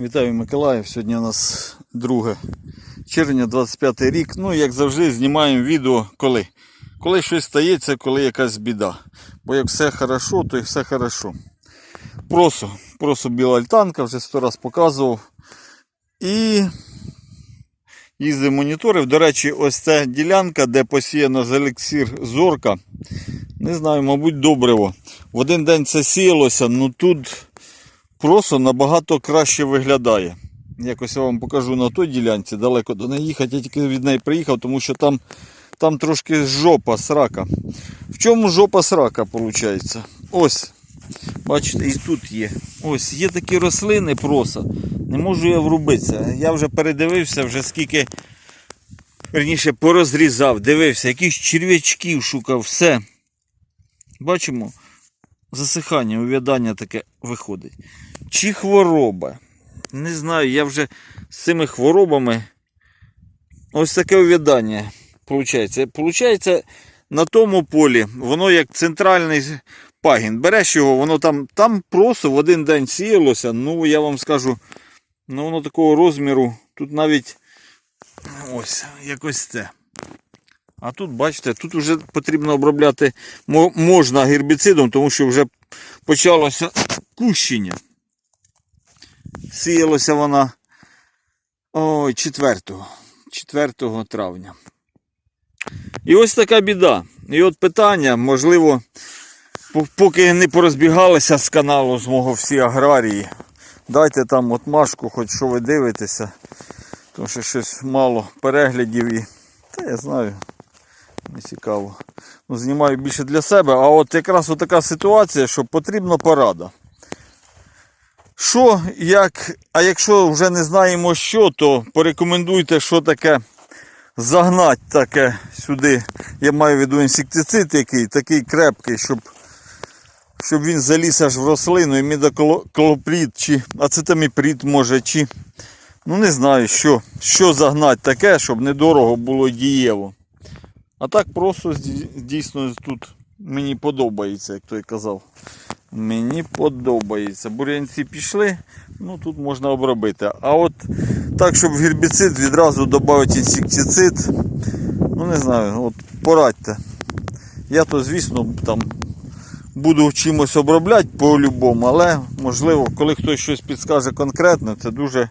Вітаю Миколаїв. Сьогодні у нас 2 червня 25 рік. Ну, як завжди, знімаємо відео коли. Коли щось стається, коли якась біда. Бо як все хорошо, то і все хорошо. Просо, просо біла альтанка, вже сто раз показував. І їздив моніторив. До речі, ось ця ділянка, де посіяно з елексір зорка. Не знаю, мабуть, добриво. В один день це сіялося, ну тут просто набагато краще виглядає. Якось я вам покажу на той ділянці, далеко до неї їхати. Я тільки від неї приїхав, тому що там, там трошки жопа срака. В чому жопа срака, виходить? Ось. Бачите, і тут є. Ось є такі рослини просто. Не можу я врубитися. Я вже передивився, вже скільки верніше порозрізав, дивився, якісь черв'ячків шукав, все. Бачимо, засихання, увядання таке виходить. Чи хвороба? Не знаю, я вже з цими хворобами ось таке увядання. Получається. Получається, на тому полі воно як центральний пагін. Береш його, воно там, там просто в один день сіялося. Ну, я вам скажу, ну воно такого розміру. Тут навіть ось якось це. А тут, бачите, тут вже потрібно обробляти можна гербіцидом, тому що вже почалося кущення. Сіялося вона ой, 4, 4 травня. І ось така біда. І от питання, можливо, поки не порозбігалися з каналу з мого всі аграрії, дайте там от машку, хоч що ви дивитеся, тому що щось мало переглядів і. Та я знаю, не цікаво. Ну, знімаю більше для себе, а от якраз така ситуація, що потрібна порада. Що, як, а якщо вже не знаємо що, то порекомендуйте, що таке загнати таке сюди. Я маю в виду інсектицид який, такий крепкий, щоб, щоб він заліз аж в рослину, і мідоклопрід, чи ацетаміпрід може, чи. Ну не знаю, що, що загнати таке, щоб недорого було дієво. А так просто дійсно тут мені подобається, як той казав. Мені подобається. Бур'янці пішли, ну тут можна обробити. А от так, щоб гербіцид відразу додати інсектицид, ну не знаю, от порадьте. Я то, звісно, там буду чимось обробляти по-любому, але можливо, коли хтось щось підскаже конкретно, це дуже,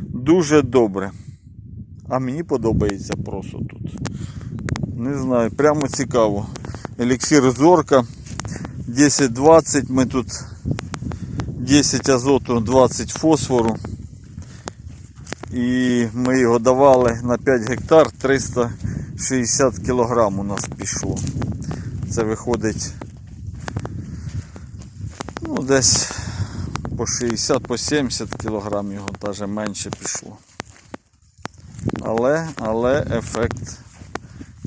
дуже добре. А мені подобається просто тут. Не знаю, прямо цікаво. Еліксир зорка 10-20. Ми тут 10 азоту, 20 фосфору. І ми його давали на 5 гектар 360 кг у нас пішло. Це виходить ну, десь по 60 по 70 кг його навіть менше пішло. Але, але ефект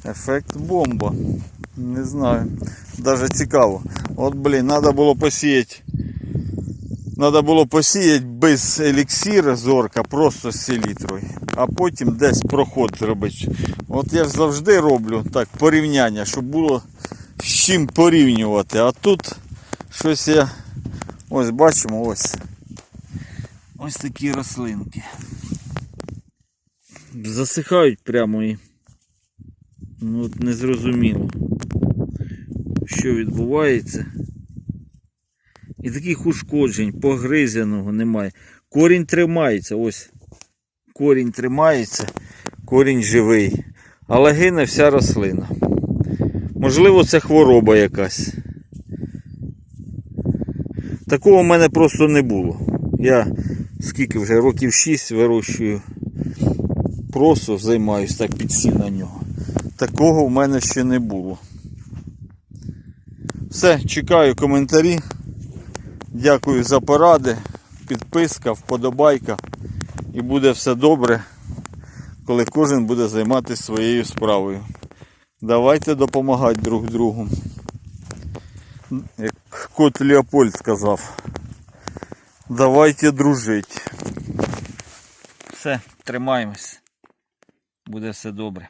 Ефект бомба. Не знаю. Даже цікаво. От, блін, треба було посіяти. Треба було посіяти без еліксира зорка, просто з селітрою. А потім десь проход зробити. От я ж завжди роблю так порівняння, щоб було з чим порівнювати. А тут щось я. Ось бачимо, ось. Ось такі рослинки. Засихають прямо і. Ну от незрозуміло, що відбувається. І таких ушкоджень, погризяного немає. Корінь тримається, ось. Корінь тримається, корінь живий. Але гине вся рослина. Можливо, це хвороба якась. Такого в мене просто не було. Я скільки вже років 6 вирощую. Просто займаюсь так підсів на нього. Такого в мене ще не було. Все, чекаю коментарі. Дякую за поради, підписка, вподобайка. І буде все добре, коли кожен буде займатися своєю справою. Давайте допомагати друг другу. Як кот Леопольд сказав. Давайте дружити. Все, тримаємось. Буде все добре.